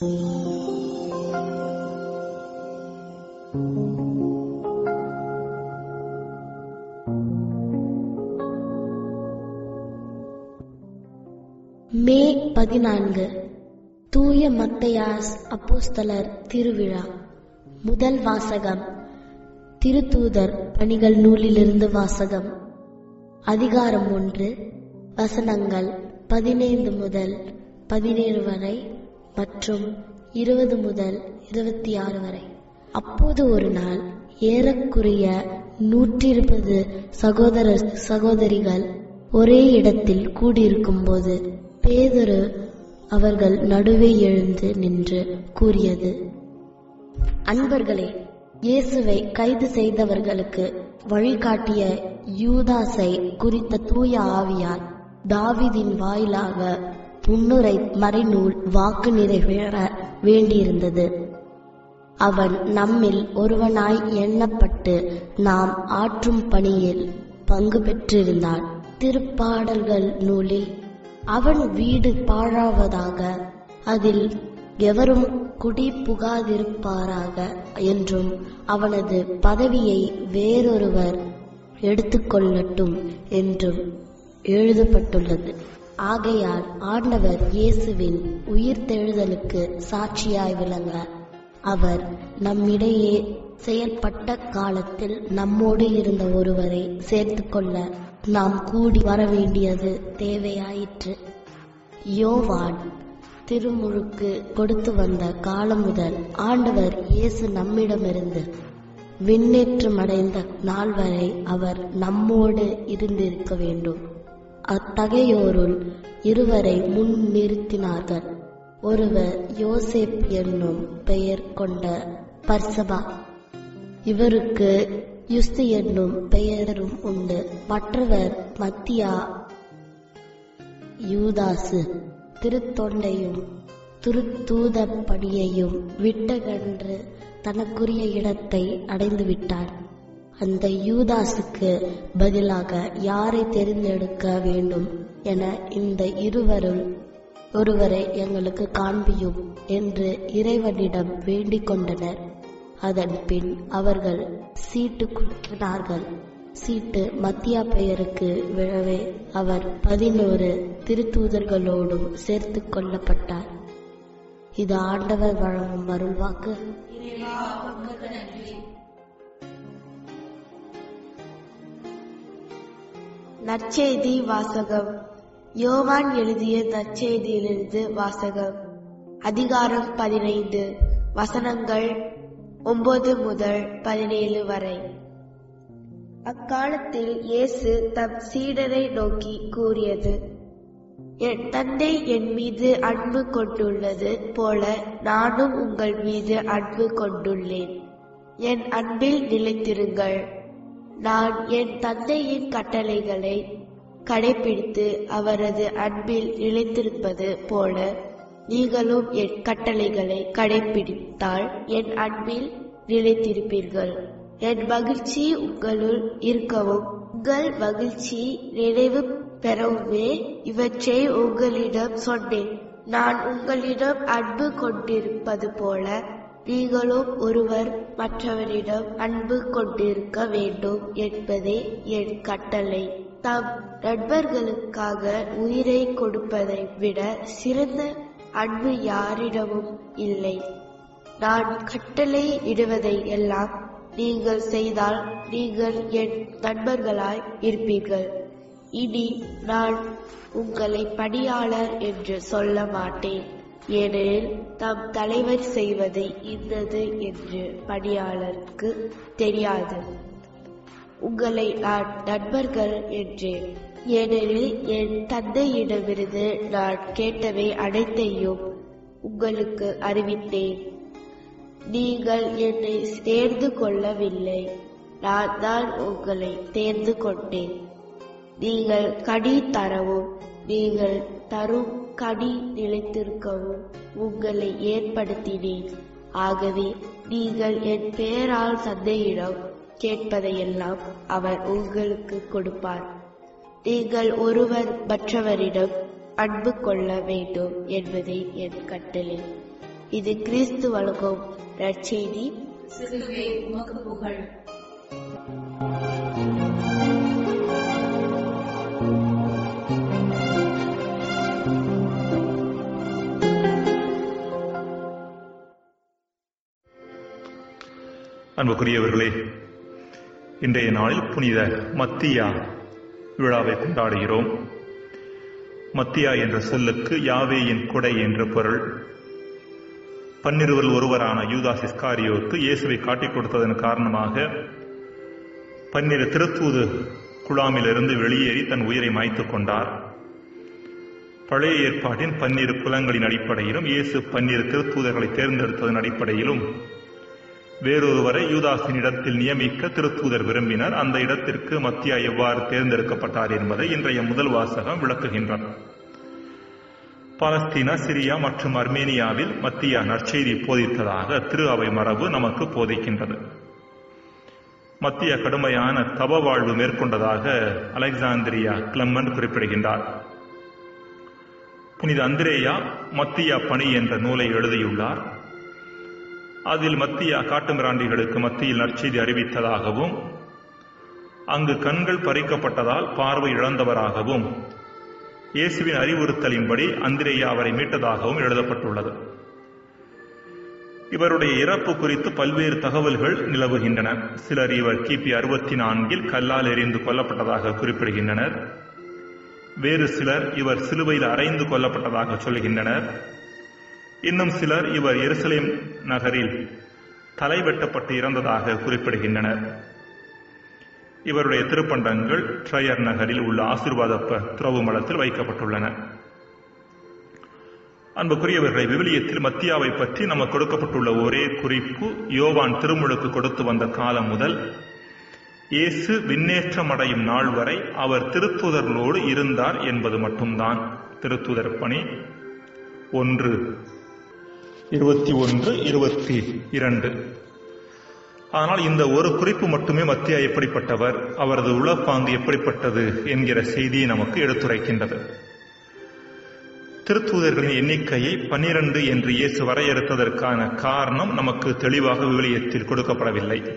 மே பதினான்கு தூய மத்தையாஸ் அப்போஸ்தலர் திருவிழா. முதல் வாசகம் திருத்தூதர் பணிகள் நூலிலிருந்து வாசகம். அதிகாரம் ஒன்று வசனங்கள் பதினைந்து முதல் பதினேழு வரை மற்றும் இருபது முதல் இருபத்தி ஆறு வரை. அப்போது ஒரு நாள் ஏறக்குறைய நூற்றி இருபது சகோதர சகோதரிகள் ஒரே இடத்தில் கூடியிருக்கும் போது பேதொரு அவர்கள் நடுவே எழுந்து நின்று கூறியது அன்பர்களே இயேசுவை கைது செய்தவர்களுக்கு வழிகாட்டிய யூதாஸை குறித்த தூய ஆவியால் தாவிதின் வாயிலாக முன்னுரை மறைநூல் வாக்கு நிறைவேற வேண்டியிருந்தது. அவன் நம்மில் ஒருவனாய் எண்ணப்பட்டு நாம் ஆற்றும் பணியில் பங்கு பெற்றிருந்தான் திருப்பாடல்கள் நூலில் அவன் வீடு பாழாவதாக அதில் எவரும் குடி புகாதிருப்பாராக என்றும் அவனது பதவியை வேறொருவர் எடுத்துக்கொள்ளட்டும் என்றும் எழுதப்பட்டுள்ளது. ஆகையால் ஆண்டவர் இயேசுவின் உயிர்த்தெழுதலுக்கு சாட்சியாய் விளங்க அவர் நம்மிடையே செயல்பட்ட காலத்தில் நம்மோடு இருந்த ஒருவரை சேர்த்துக்கொள்ள நாம் கூடி வர வேண்டியது தேவையாயிற்று. யோவான் திருமுழுக்கு கொடுத்து வந்த காலம் முதல் ஆண்டவர் இயேசு நம்மிடமிருந்து விண்ணேற்றமடைந்த நாள் வரை அவர் நம்மோடு இருந்திருக்க வேண்டும். அத்தகையோருள் இருவரை முன் நிறுத்தினார்கள். ஒருவர் யோசேப் என்னும் பெயர் கொண்ட பர்சபா. இவருக்கு யுஸ்து என்னும் பெயரும் உண்டு. மற்றவர் மத்தியா யூதாசு. திருத்தொண்டையும் துருத்தூதப்படியையும் பணியையும் விட்டகன்று தனக்குரிய இடத்தை அடைந்துவிட்டார். அந்த யூதாசுக்கு பதிலாக யாரை தேர்ந்தெடுக்க வேண்டும் என இந்த இருவருள் ஒருவரை எங்களுக்கு காண்பியும் என்று இறைவனிடம் வேண்டிக் கொண்டனர். அதன் பின் அவர்கள் சீட்டு குலுக்கினார்கள் சீட்டு மத்தியா பெயருக்கு விழவே அவர் பதினோரு திருத்தூதர்களோடும் சேர்த்து கொள்ளப்பட்டார். இது ஆண்டவர் வழங்கும் அருள்வாக்கு. நற்செய்தி வாசகம். யோவான் எழுதிய நற்செய்தியிலிருந்து வாசகம். அதிகாரம் பதினைந்து. வசனங்கள் ஒன்பது முதல் பதினேழு வரை. அக்காலத்தில் இயேசு தம் சீடரை நோக்கி கூறியது என் தந்தை என் மீது அன்பு கொண்டுள்ளது போல நானும் உங்கள் மீது அன்பு கொண்டுள்ளேன். என் அன்பில் நிலைத்திருங்கள். நான் என் தந்தையின் கட்டளைகளை கடைபிடித்து அவரது அன்பில் நிலைத்திருப்பது போல நீங்களும் என் கட்டளைகளை கடைபிடித்தால் என் அன்பில் நிலைத்திருப்பீர்கள். என் மகிழ்ச்சி உங்களுள் இருக்கவும். உங்கள் மகிழ்ச்சி நினைவு பெறவுமே இவற்றை உங்களிடம் சொன்னேன். நான் உங்களிடம் அன்பு கொண்டிருப்பது போல நீங்களும் ஒருவர் மற்றவரிடம் அன்பு கொண்டிருக்க வேண்டும் என்பதே என் கட்டளை. தம் நண்பர்களுக்காக உயிரை கொடுப்பதை விட சிறந்த அன்பு யாரிடமும் இல்லை. நான் கட்டளை இடுவதை எல்லாம் நீங்கள் செய்தால் நீங்கள் என் நண்பர்களாய் இருப்பீர்கள். இனி நான் உங்களை பணியாளர் என்று சொல்ல மாட்டேன். ஏனெனில் தம் தலைவர் செய்வது இன்னது என்று பணியாளருக்கு தெரியாது. உங்களை நான் நண்பர்கள் என்றேன். ஏனெனில் என் தந்தையிடமிருந்து நான் கேட்டவை அனைத்தையும் உங்களுக்கு அறிவித்தேன். நீங்கள் என்னை தேர்ந்து கொள்ளவில்லை. நான் தான் உங்களை தேர்ந்து கொண்டேன். நீங்கள் கடி தரவும் நீங்கள் தரும் கடி நிலைத்திருக்கவும் உங்களை ஏற்படுத்தினேன். ஆகவே நீங்கள் என் பெயரால் சந்தையிடம் கேட்பதையெல்லாம் அவர் உங்களுக்கு கொடுப்பார். நீங்கள் ஒருவர் மற்றவரிடம் அன்பு கொள்ள வேண்டும் என்பதே என் கட்டளை. இது கிறிஸ்து வழங்கும் நற்செய்தி சிலுவே உமக்கு புகழ். அன்புக்குரியவர்களே இன்றைய நாளில் புனித மத்தியா விழாவை கொண்டாடுகிறோம். மத்தியா என்ற சொல்லுக்கு யாவேயின் கொடை என்ற பொருள். பன்னிருவரில் ஒருவரான யூதாஸ் சிஸ்காரியோக்கு இயேசுவை காட்டிக் கொடுத்ததன் காரணமாக பன்னிரு திருத்தூது குழாமிலிருந்து வெளியேறி தன் உயிரை மாய்த்துக் கொண்டார். பழைய ஏற்பாட்டின் பன்னிரு குலங்களின் அடிப்படையிலும் இயேசு பன்னிரு திருத்தூதர்களை தேர்ந்தெடுத்ததன் அடிப்படையிலும் வேறொருவரை யூதாசின் இடத்தில் நியமிக்க திருத்தூதர் விரும்பினர். அந்த இடத்திற்கு மத்தியா எவ்வாறு தேர்ந்தெடுக்கப்பட்டார் என்பதை இன்றைய முதல் வாசகம் விளக்குகின்றார் பாலஸ்தீனா சிரியா மற்றும் அர்மேனியாவில் மத்தியா நற்செய்தி போதித்ததாக திரு அவை மரபு நமக்கு போதிக்கின்றது. மத்திய கடுமையான தப வாழ்வு மேற்கொண்டதாக அலெக்சாந்திரியா கிளம்மன் குறிப்பிடுகின்றார். புனித அந்திரேயா மத்தியா பணி என்ற நூலை எழுதியுள்ளார். அதில் மத்திய காட்டுமிராண்டிகளுக்கு மத்தியில் நற்செய்தி அறிவித்ததாகவும் அங்கு கண்கள் பறிக்கப்பட்டதால் பார்வை இழந்தவராகவும் இயேசுவின் அறிவுறுத்தலின்படி அந்திரேயா அவரை மீட்டதாகவும் எழுதப்பட்டுள்ளது. இவருடைய இறப்பு குறித்து பல்வேறு தகவல்கள் நிலவுகின்றன. சிலர் இவர் கிபி அறுபத்தி நான்கில் கல்லால் எறிந்து கொல்லப்பட்டதாக குறிப்பிடுகின்றனர். வேறு சிலர் இவர் சிலுவையில் அறைந்து கொல்லப்பட்டதாக சொல்கின்றனர் இன்னும் சிலர் இவர் எருசலேம் நகரில் தலை வெட்டப்பட்டு இறந்ததாக குறிப்பிடுகின்றனர். இவருடைய திருப்பண்டங்கள் ட்ரயர் நகரில் உள்ள ஆசிர்வாத ப- துறவு மலத்தில் வைக்கப்பட்டுள்ளன. அன்புக்குரியவர்களை விவிலியத்தில் மத்தியாவை பற்றி நமக்கு கொடுக்கப்பட்டுள்ள ஒரே குறிப்பு யோவான் திருமுழுக்கு கொடுத்து வந்த காலம் முதல் இயேசு விண்ணேற்றமடையும் நாள் வரை அவர் திருத்துதர்களோடு இருந்தார் என்பது மட்டும்தான். திருத்துதர் பணி ஒன்று. இருபத்தி ஒன்று இருபத்தி இரண்டு. ஆனால் இந்த ஒரு குறிப்பு மட்டுமே மத்தியா எப்படிப்பட்டவர் அவரது உளப்பாங்கு எப்படிப்பட்டது என்கிற செய்தியை நமக்கு எடுத்துரைக்கின்றது. திருத்தூதர்களின் எண்ணிக்கையை பன்னிரண்டு என்று இயேசு வரையறுத்ததற்கான காரணம் நமக்கு தெளிவாக விவிலியத்தில் கொடுக்கப்படவில்லை.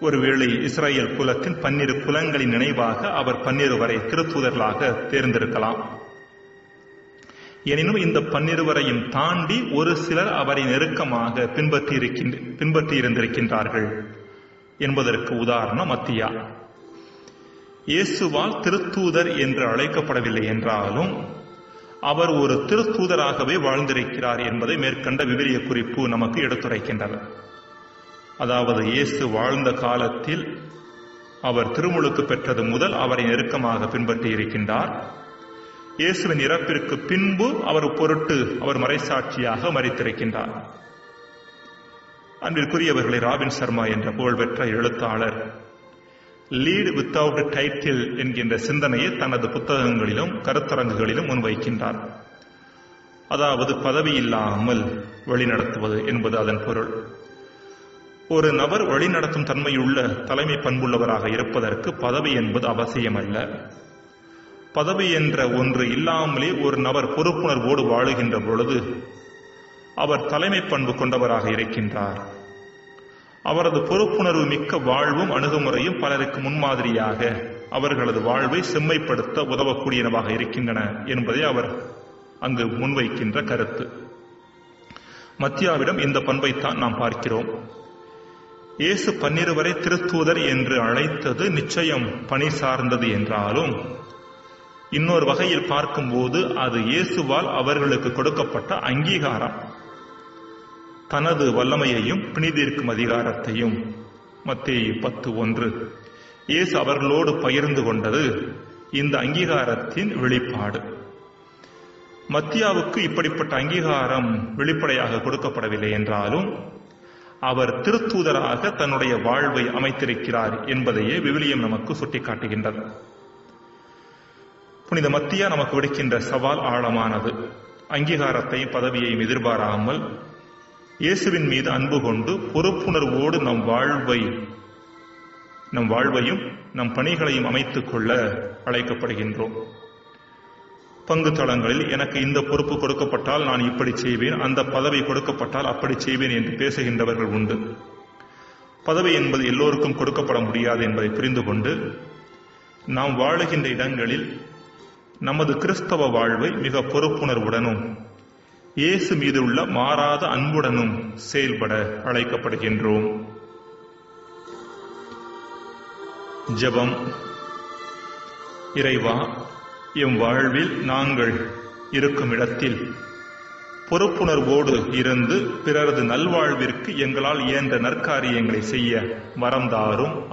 ஒருவேளை இஸ்ரேல் குலத்தின் பன்னிரு குலங்களின் நினைவாக அவர் பன்னிரு வரை திருத்தூதர்களாக தேர்ந்தெடுக்கலாம் எனினும் இந்த பன்னிருவரையும் தாண்டி ஒரு சிலர் அவரை நெருக்கமாக பின்பற்றி இருக்கின்ற பின்பற்றி இருந்திருக்கின்றார்கள் என்பதற்கு உதாரணம் மத்தியா. இயேசுவால் திருத்தூதர் என்று அழைக்கப்படவில்லை என்றாலும் அவர் ஒரு திருத்தூதராகவே வாழ்ந்திருக்கிறார் என்பதை மேற்கண்ட விவிலிய குறிப்பு நமக்கு எடுத்துரைக்கின்றன அதாவது இயேசு வாழ்ந்த காலத்தில் அவர் திருமுழுக்கு பெற்றது முதல் அவரை நெருக்கமாக பின்பற்றி இருக்கின்றார் இயேசுவின் இறப்பிற்கு பின்பு அவர் பொருட்டு அவர் மறைசாட்சியாக மறைத்திருக்கின்றார். அன்பிற்குரியவர்களை ராபின் சர்மா என்ற புகழ்பெற்ற எழுத்தாளர் லீடு வித்தவுட் டைட்டில் என்கின்ற சிந்தனையை தனது புத்தகங்களிலும் கருத்தரங்குகளிலும் முன்வைக்கின்றார். அதாவது பதவி இல்லாமல் வழிநடத்துவது என்பது அதன் பொருள். ஒரு நபர் வழிநடத்தும் தன்மையுள்ள தலைமை பண்புள்ளவராக இருப்பதற்கு பதவி என்பது அவசியமல்ல. பதவி என்ற ஒன்று இல்லாமலே ஒரு நபர் பொறுப்புணர்வோடு வாழுகின்ற பொழுது அவர் தலைமை பண்பு கொண்டவராக இருக்கின்றார். அவரது பொறுப்புணர்வு மிக்க வாழ்வும் அணுகுமுறையும் பலருக்கு முன்மாதிரியாக அவர்களது வாழ்வை செம்மைப்படுத்த உதவக்கூடியனவாக இருக்கின்றன என்பதை அவர் அங்கு முன்வைக்கின்ற கருத்து. மத்தியாவிடம் இந்த பண்பைத்தான் நாம் பார்க்கிறோம். இயேசு பன்னிருவரை திருத்தூதர் என்று அழைத்தது நிச்சயம் பணி சார்ந்தது என்றாலும் இன்னொரு வகையில் பார்க்கும்போது அது இயேசுவால் அவர்களுக்கு கொடுக்கப்பட்ட அங்கீகாரம். தனது வல்லமையையும் பிணிதீர்க்கும் அதிகாரத்தையும். மத்திய பத்து ஒன்று. இயேசு அவர்களோடு பகிர்ந்து கொண்டது இந்த அங்கீகாரத்தின் வெளிப்பாடு. மத்தியாவுக்கு இப்படிப்பட்ட அங்கீகாரம் வெளிப்படையாக கொடுக்கப்படவில்லை என்றாலும் அவர் திருத்தூதராக தன்னுடைய வாழ்வை அமைத்திருக்கிறார் என்பதையே விவிலியம் நமக்கு சுட்டிக்காட்டுகின்றது. புனித மத்தியா நமக்கு விடுக்கின்ற சவால் ஆழமானது. அங்கீகாரத்தையும் பதவியையும் எதிர்பாராமல் இயேசுவின் மீது அன்பு கொண்டு பொறுப்புணர்வோடு நம் வாழ்வை நம் வாழ்வையும் நம் பணிகளையும் அமைத்துக் கொள்ள அழைக்கப்படுகின்றோம். பங்கு தளங்களில் எனக்கு இந்த பொறுப்பு கொடுக்கப்பட்டால் நான் இப்படி செய்வேன் அந்த பதவி கொடுக்கப்பட்டால் அப்படி செய்வேன் என்று பேசுகின்றவர்கள் உண்டு. பதவி என்பது எல்லோருக்கும் கொடுக்கப்பட முடியாது என்பதை புரிந்து கொண்டு நாம் வாழுகின்ற இடங்களில் நமது கிறிஸ்தவ வாழ்வை மிக பொறுப்புணர்வுடனும் இயேசு மீது உள்ள மாறாத அன்புடனும் செயல்பட அழைக்கப்படுகின்றோம். ஜெபம். இறைவா எம் வாழ்வில் நாங்கள் இருக்கும் இடத்தில் பொறுப்புணர்வோடு இருந்து பிறரது நல்வாழ்விற்கு எங்களால் இயன்ற நற்காரியங்களை செய்ய வரம் தாரும்